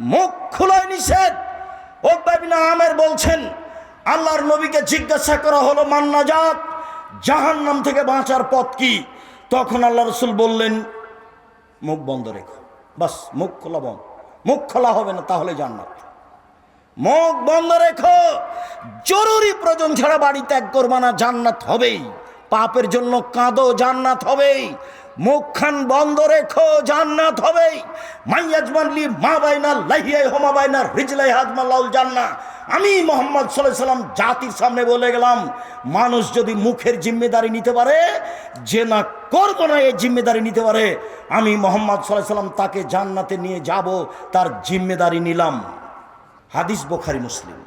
মুখ খোলায় নিষেধ। আমের বলছেন, আল্লাহর নবীকে জিজ্ঞাসা করা হলো মান্নাজাত জাহান্নাম থেকে বাঁচার পথ কি? তখন আল্লাহ রসুল বললেন, মুখ বন্ধ রেখো। বাস, মুখ খোলা বন্ধ। মুখ খোলা হবে না, তাহলে জান্নাত। মুখ বন্ধ রেখো। জরুরি প্রয়োজন ছাড়া বাড়ি ত্যাগ করবা না, জান্নাত হবেই। পাপের জন্য কাঁদো, জান্নাত হবেই। মুখখান বন্ধ রেখো, জান্নাত হবেই। মাইয়াজমানলি, মা বাইনা লাহিয়াই হমা বাইনা, রিজলাই হাজমাল্লাউল জান্না। আমি মোহাম্মদ সাল্লাম জাতির সামনে বলে গেলাম, মানুষ যদি মুখের জিম্মেদারি নিতে পারে, যে না করব না এই জিম্মেদারি নিতে পারে, আমি মোহাম্মদ সাল্লাম তাকে জান্নাতে নিয়ে যাব, তার জিম্মেদারি নিলাম। হাদিস বোখারি, মুসলিম।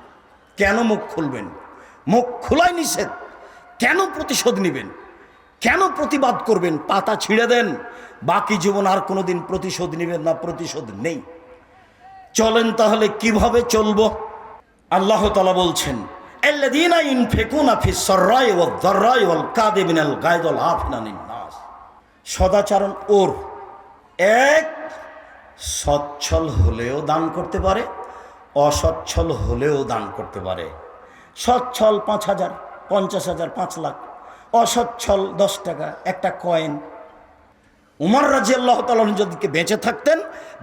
কেন মুখ খুলবেন? মুখ খোলাই নিষেধ। কেন প্রতিশোধ নেবেন? কেন প্রতিবাদ করবেন? পাতা ছিঁড়ে দেন। বাকি জীবন আর কোনোদিন প্রতিশোধ নেবেন না, প্রতিশোধ নেই। চলেন তাহলে কীভাবে চলব? আল্লাহ তালা বলছেন সদাচারণ ওর। এক, সচ্ছল হলেও দান করতে পারে, অসচ্ছল হলেও দান করতে পারে। সচ্ছল পাঁচ হাজার, পঞ্চাশ হাজার, পাঁচ লাখ। অসচ্ছল দশ টাকা, একটা কয়েন উমর রাজি আল্লাহ তালন যদিকে বেঁচে থাকতেন,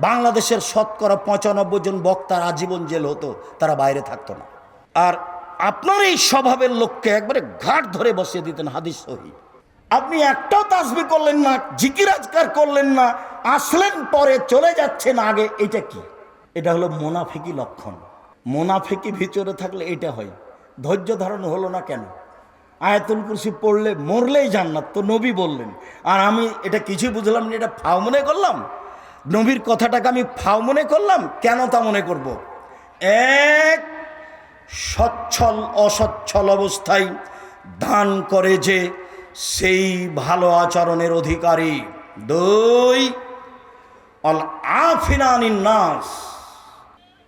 বাংলাদেশের শতকরা পঁচানব্বই জন বক্তার আজীবন জেল হতো, তারা বাইরে থাকতো না। আর আপনার এই স্বভাবের লোককে একবারে ঘাট ধরে বসিয়ে দিতেন হাদিস সহি আপনি একটাও তাসবি করলেন না জিকিরাজকার করলেন না, আসলেন পরে চলে যাচ্ছেন আগে, এটা কি? এটা হলো মোনাফিকি লক্ষণ। মোনাফিকি ভিতরে থাকলে এটা হয়। ধৈর্য ধারণ হলো না কেন? আয়াতুল কুরসি পড়লে মরলেই জান্নাত, তো নবী বললেন। আর আমি এটা কিছুই বুঝলাম না, এটা ফাও মনে করলাম? নবীর কথাটাকে আমি ফাও মনে করলাম? কেন তা মনে করব? এক, সচ্ছল, অসচ্ছল অবস্থায় দান করে যে সেই ভালো আচরণের অধিকারী। দুই, অল আফিনানিন নাস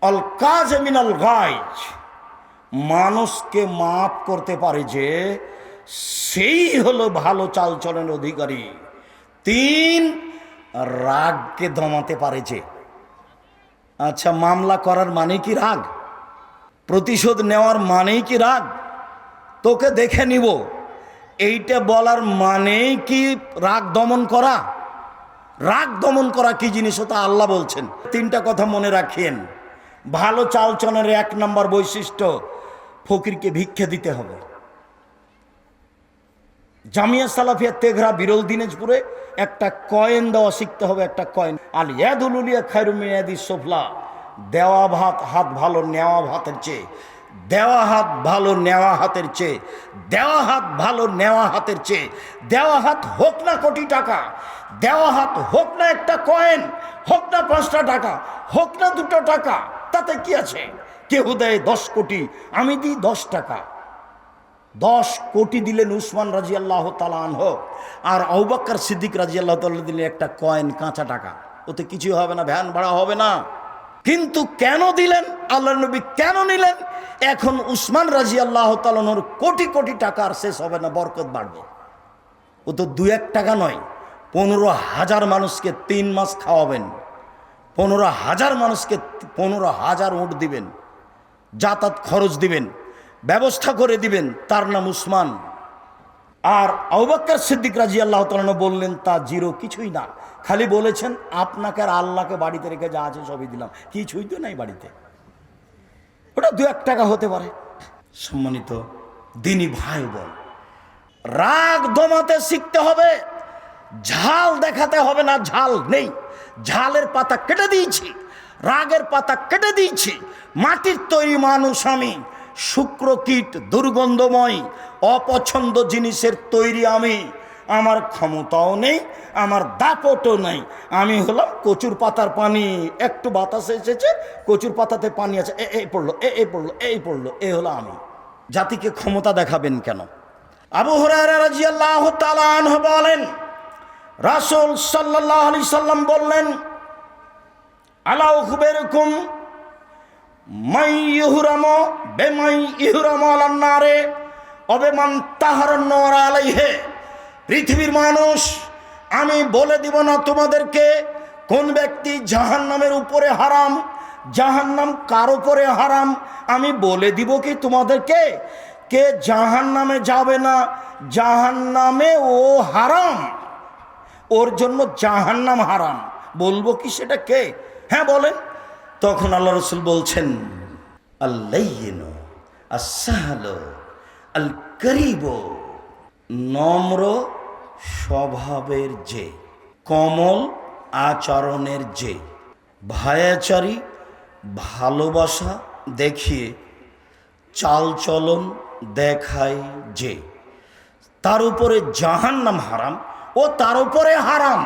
অল কাজ মিনাল গাইজ। মানুষকে মাফ করতে পারে যে সেই হলো ভালো চালচলনের অধিকারী। তিন, রাগকে দমাতে পারে যে। আচ্ছা মামলা করার মানে কি রাগ? প্রতিশোধ নেওয়ার মানেই কি রাগ? তোকে দেখে নিব। এইটা বলার মানেই কি রাগ দমন করা? রাগ দমন করা কি জিনিস তা আল্লাহ বলছেন। তিনটা কথা মনে রাখেন। ভালো চালচনের এক নম্বর বৈশিষ্ট্য, ফকিরকে ভিক্ষা দিতে হবে। জামিয়া সালাফিয়া তেঘরা বিরল দিনাজপুরে একটা কয়েন দেওয়া শিখতে হবে, একটা কয়েন। আল ইয়াদুলিয়া খায়রুমিয়াদি সোফলা, দেওয়া ভাত, হাত ভালো, নেওয়া ভাতের চেয়ে। দেওয়া হাত ভালো, নেওয়া হাতের চেয়ে। দেওয়া হাত ভালো, নেওয়া হাতের চেয়ে। দেওয়া হাত হোক না কোটি টাকা। দেওয়া হাত হোক না একটা কয়েন, হোক না পাঁচটা টাকা, হোক না দুটো টাকা, তাতে কি আছে? কেউ দেয় দশ কোটি, আমি দিই দশ টাকা। দশ কোটি দিলেন উসমান রাজি আল্লাহ তালান হোক আর আউবাক্কার সিদ্দিক রাজি আল্লাহ তাল্লাহ দিলেন একটা কয়েন কাঁচা টাকা। ওতে কিছু হবে না, ভ্যান ভাড়া হবে না। কিন্তু কেন দিলেন? আল্লাহ নবী কেন নিলেন? এখন উসমান রাজি আল্লাহ তালনর কোটি কোটি টাকা আর শেষ হবে না, বরকত বাড়বে। ও তো দু এক টাকা নয়, পনেরো হাজার মানুষকে তিন মাস খাওয়াবেন। পনেরো হাজার মানুষকে পনেরো হাজার উঠ দিবেন। যাতায়াত খরচ দিবেন। ব্যবস্থা করে দিবেন, তার নাম উসমান। আর আউবাক্কার সিদ্দিক রাজি আল্লাহ তালন বললেন, তা জিরো কিছুই না। খালি বলেছেন, আপনাকে আর আল্লাহকে বাড়িতে রেখে যা আছে সবই দিলাম। কিছুই তো নাই বাড়িতে। ওটা দু এক টাকা হতে পারে। সম্মানিত দিনী ভাই বল রাগ দমাতে শিখতে হবে, ঝাল দেখাতে হবে না, ঝাল নেই। ঝালের পাতা কেটে দিয়েছি, রাগের পাতা কেটে দিয়েছি, মাটির তৈরি মানুষ আমি। শুক্র কীট দুর্গন্ধময়, অপছন্দ জিনিসের তৈরি আমি। আমার ক্ষমতাও নেই, আমার দাপটও নেই। আমি হলাম কচুর পাতার পানি। একটু বাতাসে এসেছে, কচুর পাতাতে পানি আছে। এ এই পড়ল, এ এই পড়ল এই পড়ল, এ হলো আমি। জাতিকে ক্ষমতা দেখাবেন কেন? আবু তালান বলেন, রাসুল সাল্লাহ আলি সাল্লাম বললেন, আলাউ খুবেরকুম মাই ইহুরাম, বেমাই ইহুরাম আলান্নারে, অবেমান তাহার নর আলাইহে। পৃথিবীর মানুষ, আমি বলে দিব না তোমাদেরকে কোন ব্যক্তি জাহান নামের উপরে হারাম জাহান নাম কার উপরে হারাম, আমি বলে দিব কি তোমাদেরকে? কে জাহান্নামে যাবে না জাহান নামে ও হারাম। ওর জন্য জাহান নাম হারাম। বলব কি সেটা কে? হ্যাঁ বলেন। তখন আল্লাহ রসুল বলছেন আল করিব নম্র স্বভাবের যে, কমল আচরণের যে, ভায়াচারী, ভালোবাসা দেখিয়ে চালচলন দেখায় যে, তার উপরে জাহান্নাম হারাম ও তার উপরে হারাম।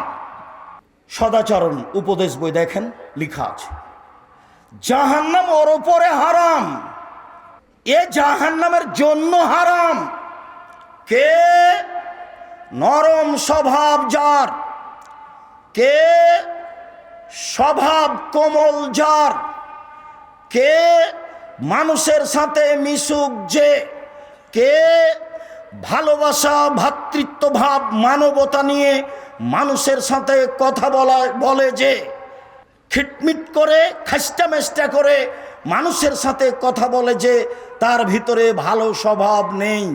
সদাচরণ উপদেশ বই দেখেন, লিখা আছে। জাহান্নাম ওর উপরে হারাম। এ জাহান্নামের জন্য হারাম। কে? নরম স্বভাব যার। কে? স্বভাব কোমল যার। কে? মানুষের সাথে মিশুক যে। কে? ভালোবাসা ভ্রাতৃত্বভাব মানবতা নিয়ে মানুষের সাথে কথা বলা, বলে যে। খিটমিট করে খাস্টা মেস্টা করে মানুষের সাথে কথা বলে যে তার ভিতরে ভালো স্বভাব নেই।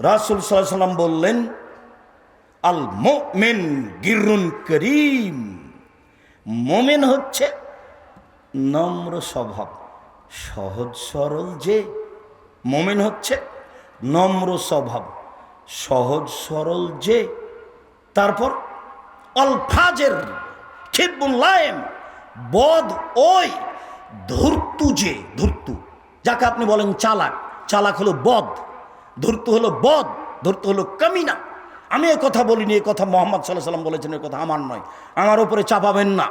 রাসুল সাল্লাম বললেন, আল মোমেন গিরুন করিম। মোমেন হচ্ছে নম্র স্বভাব, সহজ সরল যে। মোমেন হচ্ছে নম্র স্বভাব, সহজ সরল যে। তারপর অলফাজের খিবুল্লায়েম বদ ওই, ধূর্তু যে, ধূর্তু। যাকে আপনি বলেন চালাক চালাক হলো বদ, ধূর্তু হলো বদ, ধূর্তু হলো কামিনা। আমি এ কথা বলিনি, এ কথা মোহাম্মদ সাল্লাহ সাল্লাম বলেছেন, এ কথা আমার নয়। আমার উপরে চাপাবেন না।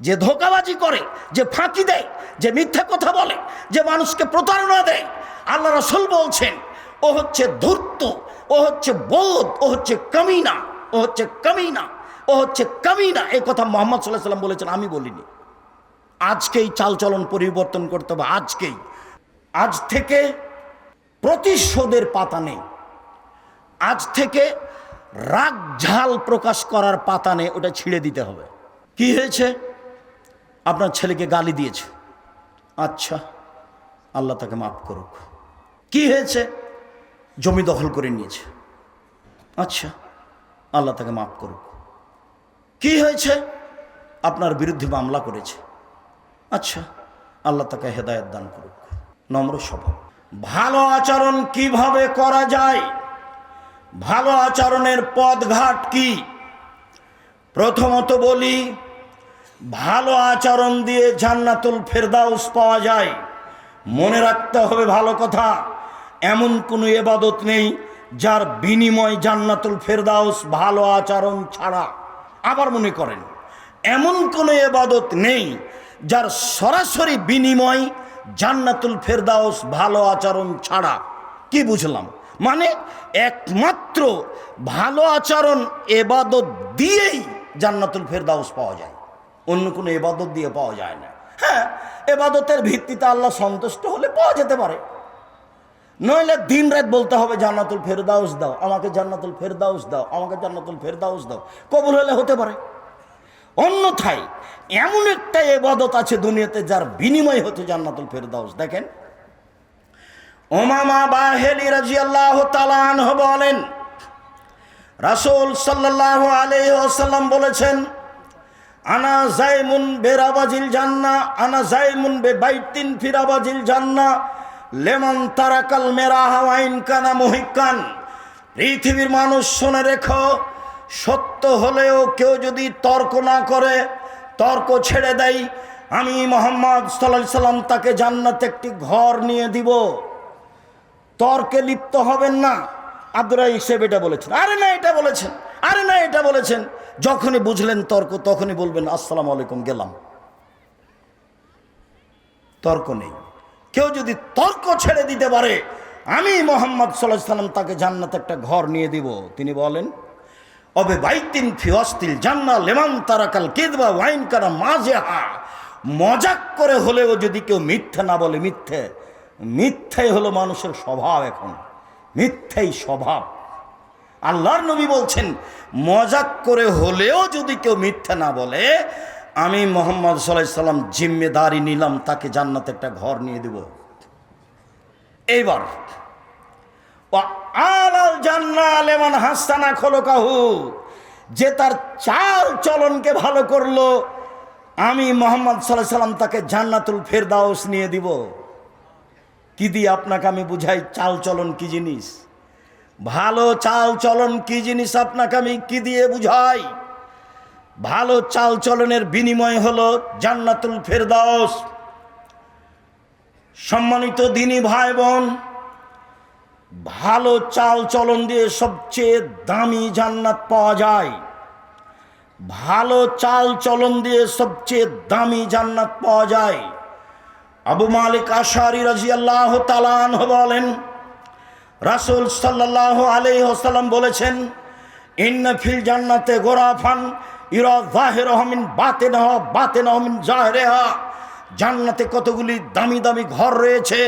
যে ধোকাবাজি করে, যে ফাঁকি দেয়, যে মিথ্যা কথা বলে, যে মানুষকে প্রতারণা দেয়, আল্লাহ রসুল বলছেন, ও হচ্ছে ধূর্ত, ও হচ্ছে বোধ ও হচ্ছে কামিনা, ও হচ্ছে কামিনা। ও হচ্ছে কামিনা এই কথা মোহাম্মদ সাল্লাহ সাল্লাম বলেছেন, আমি বলিনি। আজকেই চালচলন পরিবর্তন করতে হবে, আজকেই। আজ থেকে প্রতিশোধের পাতা নেই। আজ থেকে রাগ ঝাল প্রকাশ করার পাতা নেই, ওটা ছিঁড়ে দিতে হবে। কি হয়েছে? আপনার ছেলেকে গালি দিয়েছে। আচ্ছা আল্লাহ তাকে মাফ করুক। কি হয়েছে? জমি দখল করে নিয়েছে। আচ্ছা আল্লাহ তাকে মাফ করুক। কি হয়েছে? আপনার বিরুদ্ধে মামলা করেছে। আচ্ছা আল্লাহ তাকে হেদায়ত দান করুক। নম্র স্বভাব। ভালো আচরণ কীভাবে করা যায়? ভালো আচরণের পথঘাট কি? প্রথমত বলি, ভালো আচরণ দিয়ে জান্নাতুল ফেরদাউস পাওয়া যায়। মনে রাখতে হবে ভালো কথা, এমন কোনো এবাদত নেই যার বিনিময় জান্নাতুল ফেরদাউস ভালো আচরণ ছাড়া আবার মনে করেন, এমন কোনো এবাদত নেই যার সরাসরি বিনিময় জান্নাতুল ফেরদাউস ভালো আচরণ ছাড়া। কি বুঝলাম? মানে একমাত্র ভালো আচরণ এবাদত দিয়েই জান্নাতুল ফেরদাউস পাওয়া যায়। অন্য কোনো এবাদত দিয়ে পাওয়া যায় না। হ্যাঁ এবাদতের ভিত্তিতে আল্লাহ সন্তুষ্ট হলে পাওয়া যেতে পারে। নইলে দিন রাত বলতে হবে, জান্নাতুল ফেরদাউস দাও, আমাকে জান্নাতুল ফেরদাউস দাও, আমাকে জান্নাতুল ফেরদাউস দাও। কবুল হলে হতে পারে। অন্যথায় এমন একটা এবাদত আছে দুনিয়াতে যার বিনিময় হতে জান্নাতুল ফেরদাউস। দেখেন ওমামা বাহেলি রাজি আল্লাহ তালানহ বলেন, রাসুল সাল্লাহ আলাইসাল্লাম বলেছেন, আনা জাইমুন বেরাবাজিল জান্না আনা জাইমুন বে বাইতিন ফিরাবাজিল জান্না লেমন তারাকাল মেরা হাওয়াইন কানা মহিকান। পৃথিবীর মানুষ শুনে রেখো, সত্য হলেও কেউ যদি তর্ক না করে, তর্ক ছেড়ে দেয় আমি মোহাম্মদ সাল্লাহ সাল্লাম তাকে জান্নাতে একটি ঘর নিয়ে দিব। তর্কে লিপ্ত হবেন না। আব্দুর হিসেব এটা বলেছেন। আরে না, এটা বলেছেন। আরে না, এটা বলেছেন। যখনই বুঝলেন তর্ক, তখনই বলবেন, আসসালাম আলাইকুম, গেলাম। তর্ক নেই। কেউ যদি তর্ক ছেড়ে দিতে পারে, আমি মোহাম্মদ সাল্লাহ সাল্লাম তাকে জান্নাতে একটা ঘর নিয়ে দিব। তিনি বলেন, অবে বাইতিন ফিওয়াস্তিল জান্না লেমান তারাকাল কেদবা ওয়াইন কারা মাঝে হা মজাক করে হলেও যদি কেউ মিথ্যে না বলে, মিথ্যে, মিথ্যাই হলো মানুষের স্বভাব এখন। মিথ্যাই স্বভাব। আল্লাহর নবী বলছেন, মজাক করে হলেও যদি কেউ মিথ্যা না বলে আমি মোহাম্মদ সাল্লাম জিম্মেদারি নিলাম, তাকে জান্নাতে একটা ঘর নিয়ে দেব। এইবার আলাল জান্নাল এমন হাস্তানা খোলো কাহু যে তার চাল চলনকে ভালো করল, আমি মোহাম্মদ সাল্লাম তাকে জান্নাতুল ফেরদাউস নিয়ে দিব। কি দিয়ে আপনাকে আমি বুঝাই চাল চলন কি জিনিস? ভালো চাল চলন কি জিনিস আপনাকে আমি কি দিয়ে বুঝাই? ভালো চাল চলনের বিনিময় হলো জান্নাতুল ফেরদাউস। সম্মানিত দিনী ভাই বোন ভালো চাল চলন দিয়ে সবচেয়ে দামি জান্নাত পাওয়া যায়। ভালো চাল চলন দিয়ে সবচেয়ে দামি জান্নাত পাওয়া যায়। আবু মালিক আশারি রাজি আল্লাহ তালান বলেন, রাসুল সাল্লাহ আলহ্লাম বলেছেন, ইন্না ফিল জান্নাতে গোরাফান ইরা জাহের বাতে জান্নাতে কতগুলি দামি দামি ঘর রয়েছে,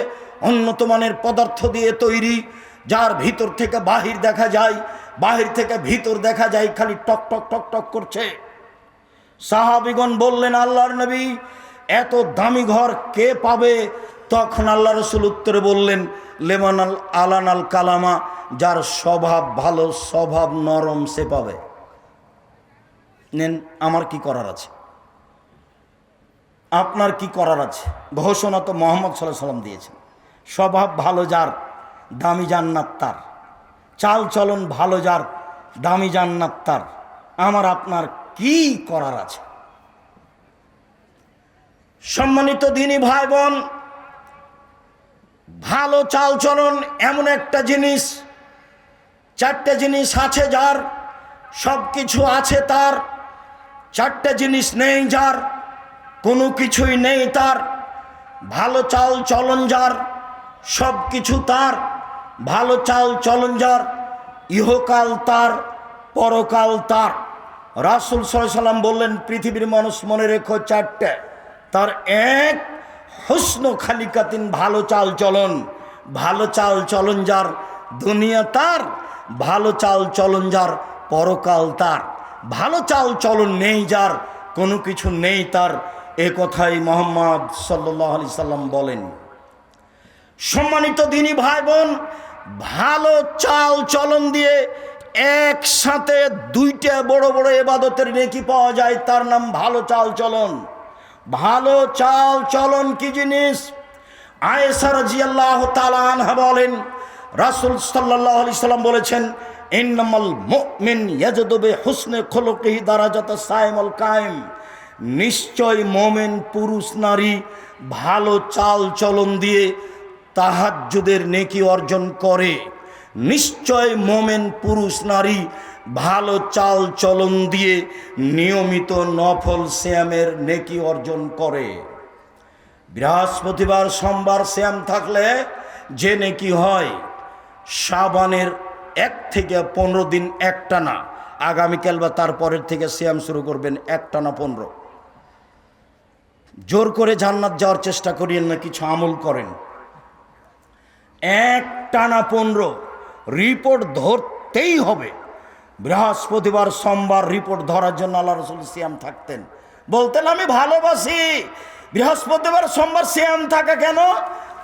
উন্নত মানের পদার্থ দিয়ে তৈরি, যার ভিতর থেকে বাহির দেখা যায়, বাহির থেকে ভিতর দেখা যায়, খালি টক টক টক টক করছে। সাহাবিগণ বললেন, আল্লাহর নবী, এত দামি ঘর কে পাবে? তখন আল্লাহ রসুল উত্তরে বললেন লেমানাল আল আলান আল কালামা, যার স্বভাব ভালো, স্বভাব নরম সে পাবে। নেন, আমার কি করার আছে? আপনার কি করার আছে? ঘোষণা তো মোহাম্মদ সাল্লাহ সাল্লাম দিয়েছেন। স্বভাব ভালো যার, দামি জান্নাত তার। চাল চলন ভালো যার, দামি জান্নাত তার। আমার আপনার কি করার আছে? সম্মানিত দিনী ভাই বোন ভালো চাল চলন এমন একটা জিনিস, চারটে জিনিস আছে যার সব কিছু আছে তার। চারটে জিনিস নেই যার, কোনো কিছুই নেই তার। ভালো চাল চলন যার, সব কিছু তার। ভালো চাল চলন যার, ইহকাল তার, পরকাল তার। রাসুল সাল্লাম বললেন, পৃথিবীর মানুষ মনে রেখো চারটে। তার এক, হুসন খালিকাতিন ভালো চাল চলন। ভালো চাল চলন যার, দুনিয়া তার। ভালো চাল চলন যার, পরকাল তার। ভালো চাল চলন নেই যার, কোনো কিছু নেই তার। এ কথাই মোহাম্মদ সাল্লাহ আলি সাল্লাম বলেন। সম্মানিত দিনী ভাই বোন ভালো চাল চলন দিয়ে একসাথে দুইটা বড় বড় এবাদতের নেকি পাওয়া যায়, তার নাম ভালো চাল চলন। ভালো চাল চলন কি জিনিস? আয়েসার জিয়াল্লাহ তালানহা বলেন, রাসুল সাল্লাহ আলি সাল্লাম বলেছেন ইন্নামাল মুমিন ইয়াজদবে হুসনে খোলকিহি দারাজাত সাইমল কায়েম নিশ্চয় মোমেন পুরুষ, নারী ভালো চাল চলন দিয়ে তাহাজ্জুদের নেকি অর্জন করে। নিশ্চয় মোমেন পুরুষ, নারী ভালো চাল চলন দিয়ে নিয়মিত নফল শ্যামের নেকি অর্জন করে। বৃহস্পতিবার সোমবার শ্যাম থাকলে যে নেকি হয়, সাবানের এক থেকে পনেরো দিন একটানা। আগামীকাল বা তারপরের থেকে শ্যাম শুরু করবেন একটানা পনেরো। জোর করে জান্নাত যাওয়ার চেষ্টা করিয়েন না, কিছু আমল করেন। এক টানা পনেরো, রিপোর্ট ধরতেই হবে। বৃহস্পতিবার সোমবার রিপোর্ট ধরার জন্য আল্লাহ রসুল সিয়াম থাকতেন। বলতেন, আমি ভালোবাসি। বৃহস্পতিবার সোমবার সিয়াম থাকা কেন?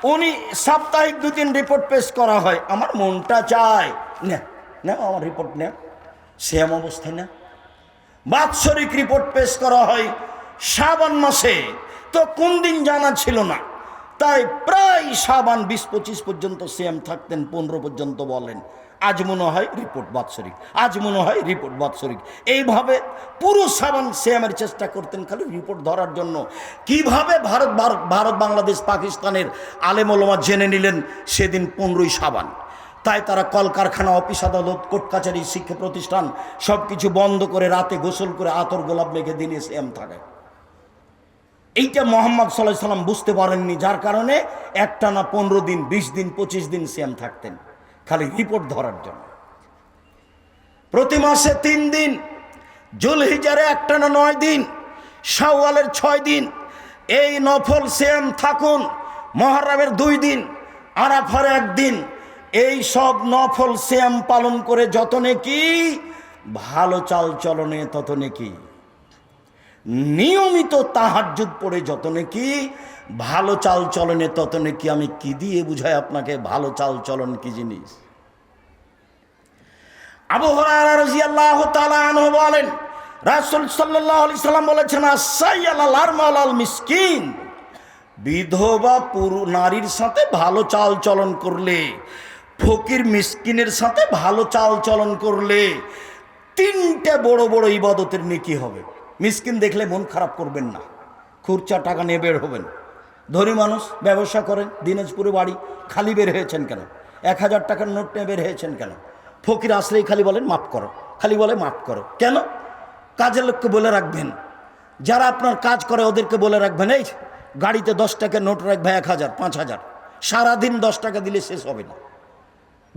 উনি সাপ্তাহিক দু তিন রিপোর্ট পেশ করা হয়। আমার মনটা চায়। না না, আমার রিপোর্ট নেই শ্যাম অবস্থায় না। বাৎসরিক রিপোর্ট পেশ করা হয় শ্রাবণ মাসে। তো কোন দিন জানা ছিল না। তাই প্রায় সাবান বিশ পঁচিশ পর্যন্ত সিএম থাকতেন, পনেরো পর্যন্ত বলেন। আজ মনে হয় রিপোর্ট বাৎসরিক। আজ মনে হয় রিপোর্ট বাৎসরিক। এইভাবে পুরো সাবান সিএমের চেষ্টা করতেন খালি রিপোর্ট ধরার জন্য। কীভাবে ভারত ভারত বাংলাদেশ, পাকিস্তানের আলেমলমা জেনে নিলেন সেদিন পনেরোই সাবান তাই তারা কলকারখানা, অফিস আদালত, কোর্ট কাছারি শিক্ষা প্রতিষ্ঠান সব কিছু বন্ধ করে রাতে গোসল করে আতর গোলাপ মেঘে দিনে সিএম থাকে। এইটা মোহাম্মদ সাল্লাহ সাল্লাম বুঝতে পারেননি, যার কারণে একটানা পনেরো দিন, বিশ দিন, পঁচিশ দিন সিএম থাকতেন, খালি রিপোর্ট ধরার জন্য। প্রতি মাসে তিন দিন, জুলহিজারে একটানা নয় দিন, শাওয়ালের ছয় দিন, এই নফল সিএম থাকুন, মহারামের দুই দিন, আরাফার একদিন এই সব নফল শ্যাম পালন করে যত নেকি, ভালো চাল চলনে তত নেকি। নিয়মিত তাহাজ্জুদ পড়ে যত নাকি, ভালো চাল চলনে তত নাকি। আমি কি দিয়ে বুঝাই আপনাকে ভালো চাল চলন কি জিনিস? আবু হুরায়রা রাদিয়াল্লাহু তাআলা আনহু বলেন বলেছেন মিসকিন, বিধবা পুরু, নারীর সাথে ভালো চাল চলন করলে ফকির মিসকিনের সাথে ভালো চাল চলন করলে তিনটে বড় বড় ইবাদতের নেকি হবে। মিসকিন দেখলে মন খারাপ করবেন না। খুরচা টাকা নিয়ে বের হবেন। ধনী মানুষ ব্যবসা করেন দিনাজপুরে বাড়ি, খালি বের হয়েছেন কেন? এক হাজার টাকার নোট নিয়ে বের হয়েছেন কেন? ফকির আসলেই খালি বলেন, মাফ করো। খালি বলে, মাফ করো। কেন? কাজের লোককে বলে রাখবেন। যারা আপনার কাজ করে, ওদেরকে বলে রাখবেন, এই গাড়িতে দশ টাকা নোট রাখবে এক হাজার, পাঁচ হাজার। সারাদিন দশ টাকা দিলে শেষ হবে না।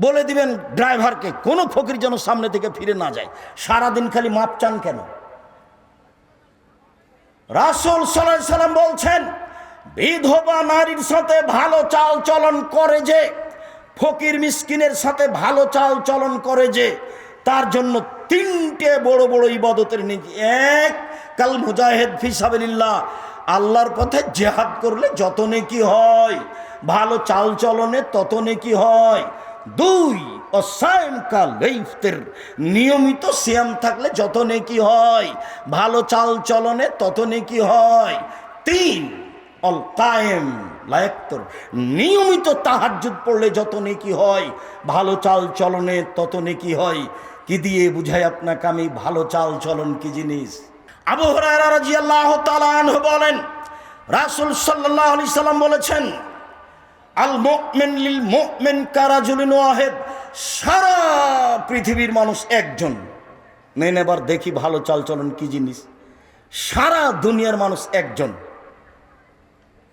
বলে দিবেন ড্রাইভারকে, কোনো ফকির যেন সামনে থেকে ফিরে না যায়। সারাদিন খালি মাপ চান কেন? রাসুল সাল্লাহ সাল্লাম বলছেন, বিধবা নারীর সাথে ভালো চাল চলন করে যে, ফকির মিসকিনের সাথে ভালো চাল চলন করে যে, তার জন্য তিনটে বড় বড় ইবাদতের নীতি। এক, কাল মুজাহেদ ফিসাবিল্লাহ আল্লাহর পথে জেহাদ করলে যত নেকি হয়, ভালো চাল চলনে তত নেকি হয়। দুই অসায়ন কাল ইফতের। নিয়মিত সিয়াম থাকলে যত নেকি হয়, ভালো চাল চলনে তত নেকি হয়। তিন, অল কায়েম লায়ক্তর। নিয়মিত তাহাজ্জুদ পড়লে যত নেকি হয়, ভালো চাল চলনে তত নেকি হয়। কি দিয়ে বুঝাই আপনাকে আমি, ভালো চাল চলন কি জিনিস? আবু তাআলা আনহু বলেন, রাসূল সাল্লাল্লাহু আলাইহি সাল্লাম বলেছেন আল মুমিন লিল মুমিন কারাজুলিন ওয়াহিদ, সারা পৃথিবীর মানুষ একজন। নেন এবার দেখি ভালো চালচলন কি জিনিস। সারা দুনিয়ার মানুষ একজন।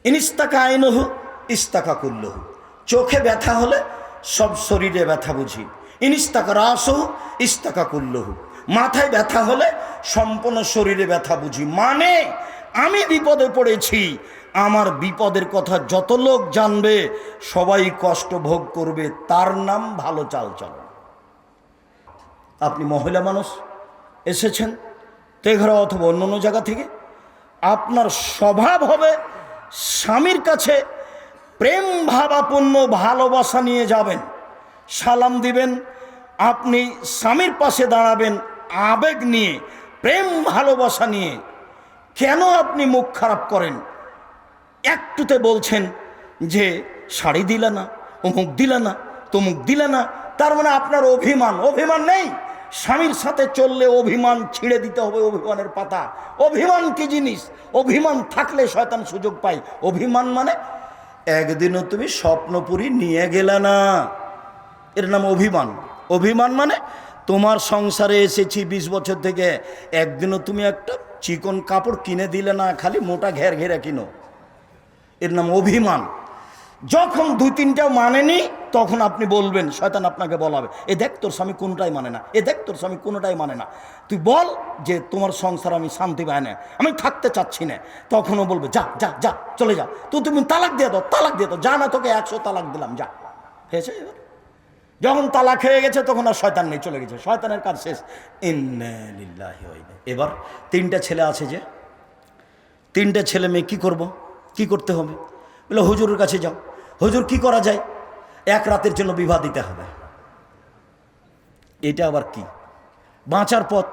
ইনিস্তাকা আইনহু, ইস্তাকা কুল্লহু। চোখে ব্যথা হলে সব শরীরে ব্যথা বুঝি। ইনিস্তাকা রাসহু, ইস্তাকা কুল্লহু। মাথায় ব্যথা হলে সম্পূর্ণ শরীরে ব্যথা বুঝি। মানে আমি বিপদে পড়েছি আমার বিপদের কথা যত লোক জানবে, সবাই কষ্ট ভোগ করবে, তার নাম ভালো চাল চলন আপনি মহিলা মানুষ, এসেছেন তেঘরা অথবা অন্য অন্য জায়গা থেকে, আপনার স্বভাব হবে স্বামীর কাছে প্রেম ভাবাপূর্ণ, ভালোবাসা নিয়ে যাবেন, সালাম দিবেন, আপনি স্বামীর পাশে দাঁড়াবেন, আবেগ নিয়ে, প্রেম ভালোবাসা নিয়ে। কেন আপনি মুখ খারাপ করেন? একটুতে বলছেন যে, শাড়ি দিলে না, অমুক দিলে না, তমুক দিলে না, তার মানে আপনার অভিমান অভিমান নেই। স্বামীর সাথে চললে অভিমান ছিঁড়ে দিতে হবে অভিমানের পাতা। অভিমান কি জিনিস? অভিমান থাকলে শয়তান সুযোগ পায়। অভিমান মানে একদিনও তুমি স্বপ্নপুরি নিয়ে গেলে না। এর নাম অভিমান। অভিমান মানে তোমার সংসারে এসেছি বিশ বছর থেকে, একদিনও তুমি একটা চিকন কাপড় কিনে দিলে না, খালি মোটা ঘের ঘেরা কিনো। এর নাম অভিমান। যখন দুই তিনটাও মানেনি, তখন আপনি বলবেন, শয়তান আপনাকে বলাবে। এ দেখ তোর স্বামী কোনোটাই মানে না। এ দেখ তোর স্বামী কোনোটাই মানে না। তুই বল যে তোমার সংসার আমি শান্তি পাই না, আমি থাকতে চাচ্ছি না। তখনও বলবে, যা যা যা, চলে যা। তো তুমি তালাক দিয়ে দাও, তালাক দিয়ে দাও। যা না তোকে একশো তালাক দিলাম, যা। হয়েছে এবার? যখন তালাক হয়ে গেছে, তখন আর শয়তান নেই, চলে গেছে। শয়তানের কাজ শেষ। ইন্না লিল্লাহি এবার তিনটা ছেলে আছে যে, তিনটে ছেলে মেয়ে কী করব? কি করতে হবে? বলে, হুজুরের কাছে যাও। হুজুর, কি করা যায়? এক রাতের জন্য বিবাহ দিতে হবে। এটা আবার কি? বাঁচার পথ।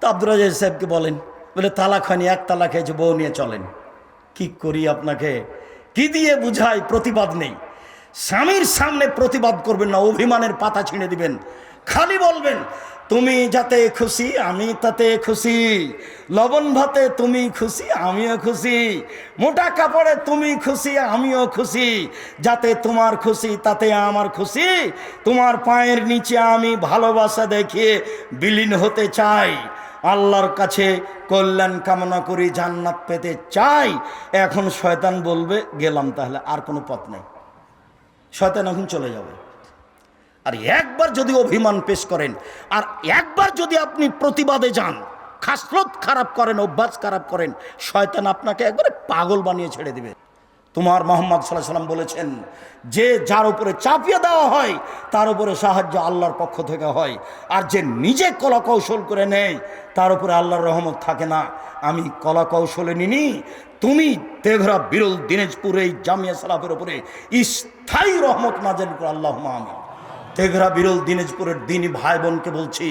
তো আব্দুল রাজাজ সাহেবকে বলেন, বলে, তালাক হয়নি, এক তালাক হয়েছে, বউ নিয়ে চলেন। কি করি আপনাকে? কি দিয়ে বুঝাই? প্রতিবাদ নেই। স্বামীর সামনে প্রতিবাদ করবেন না, অভিমানের পাতা ছিঁড়ে দিবেন। খালি বলবেন তুমি যাতে খুশি, আমি তাতে খুশি। লবণ ভাতে তুমি খুশি, আমিও খুশি। মোটা কাপড়ে তুমি খুশি, আমিও খুশি। যাতে তোমার খুশি, তাতে আমার খুশি। তোমার পায়ের নিচে আমি ভালোবাসা দেখিয়ে বিলীন হতে চাই। আল্লাহর কাছে কল্যাণ কামনা করি, জান্নাত পেতে চাই। এখন শয়তান বলবে, গেলাম তাহলে, আর কোনো পথ নেই। শয়তান এখন চলে যাবে। আর একবার যদি অভিমান পেশ করেন, আর একবার যদি আপনি প্রতিবাদে যান, খাসরত খারাপ করেন, অভ্যাস খারাপ করেন, শয়তান আপনাকে একবারে পাগল বানিয়ে ছেড়ে দিবে। তোমার মোহাম্মদ সাল্লাহ সাল্লাম বলেছেন, যে যার উপরে চাপিয়ে দেওয়া হয়, তার উপরে সাহায্য আল্লাহর পক্ষ থেকে হয়। আর যে নিজে কলা কৌশল করে নেয়, তার উপরে আল্লাহর রহমত থাকে না। আমি কলা কৌশলে নিনি, তুমি তেঘরা বিরল দিনাজপুর এই জামিয়া সালাফের উপরে স্থায়ী রহমত নাজেল করে। আল্লাহ আমি তেঘরা বিরল দিনাজপুরের দিনই ভাই বোনকে বলছি,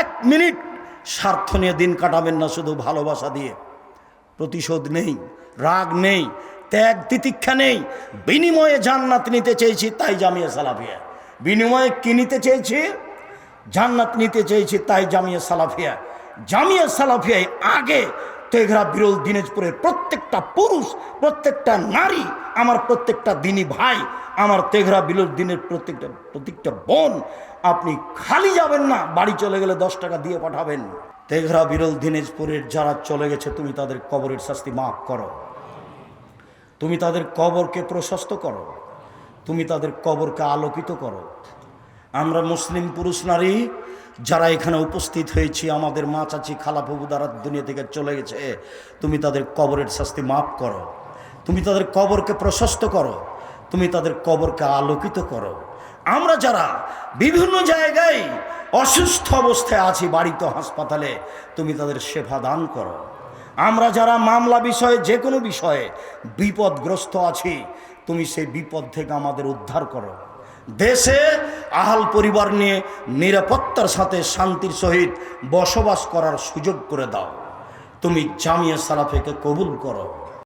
এক মিনিট স্বার্থ নিয়ে দিন কাটাবেন না শুধু ভালোবাসা দিয়ে। প্রতিশোধ নেই, রাগ নেই, ত্যাগ তিতিক্ষা নেই, বিনিময়ে জান্নাত নিতে চেয়েছি তাই জামিয়া সালাফিয়া। বিনিময়ে কি নিতে চেয়েছি? জান্নাত নিতে চেয়েছি তাই জামিয়া সালাফিয়া। জামিয়া সালাফিয়ায় আগে তেঘরা বিরল দিনাজপুরের প্রত্যেকটা পুরুষ, প্রত্যেকটা নারী, আমার প্রত্যেকটা দিনী ভাই, আমার তেঘরা বিরল দিনের প্রত্যেকটা প্রত্যেকটা বোন, আপনি খালি যাবেন না, বাড়ি চলে গেলে দশ টাকা দিয়ে পাঠাবেন। তেঘরা বিরল দিনাজপুরের যারা চলে গেছে, তুমি তাদের কবরের শাস্তি মাফ করো। তুমি তাদের কবরকে প্রশস্ত করো। তুমি তাদের কবরকে আলোকিত করো। আমরা মুসলিম পুরুষ নারী যারা এখানে উপস্থিত হয়েছি, আমাদের মা চাচি খালা প্রভু দ্বারা দুনিয়া থেকে চলে গেছে, তুমি তাদের কবরের শাস্তি মাফ করো। তুমি তাদের কবরকে প্রশস্ত করো, তুমি তাদের কবরকে আলোকিত করো। আমরা যারা বিভিন্ন জায়গায় অসুস্থ অবস্থায় আছি, বাড়িতে, হাসপাতালে, তুমি তাদের সেবা দান করো। আমরা যারা মামলা বিষয়ে যে কোনো বিষয়ে বিপদগ্রস্ত আছি, তুমি সেই বিপদ থেকে আমাদের উদ্ধার করো। দেশে আহাল পরিবার নিয়ে নিরাপত্তার সাথে শান্তির সহিত বসবাস করার সুযোগ করে দাও। তুমি জামিয়া সালাফেকে কবুল করো।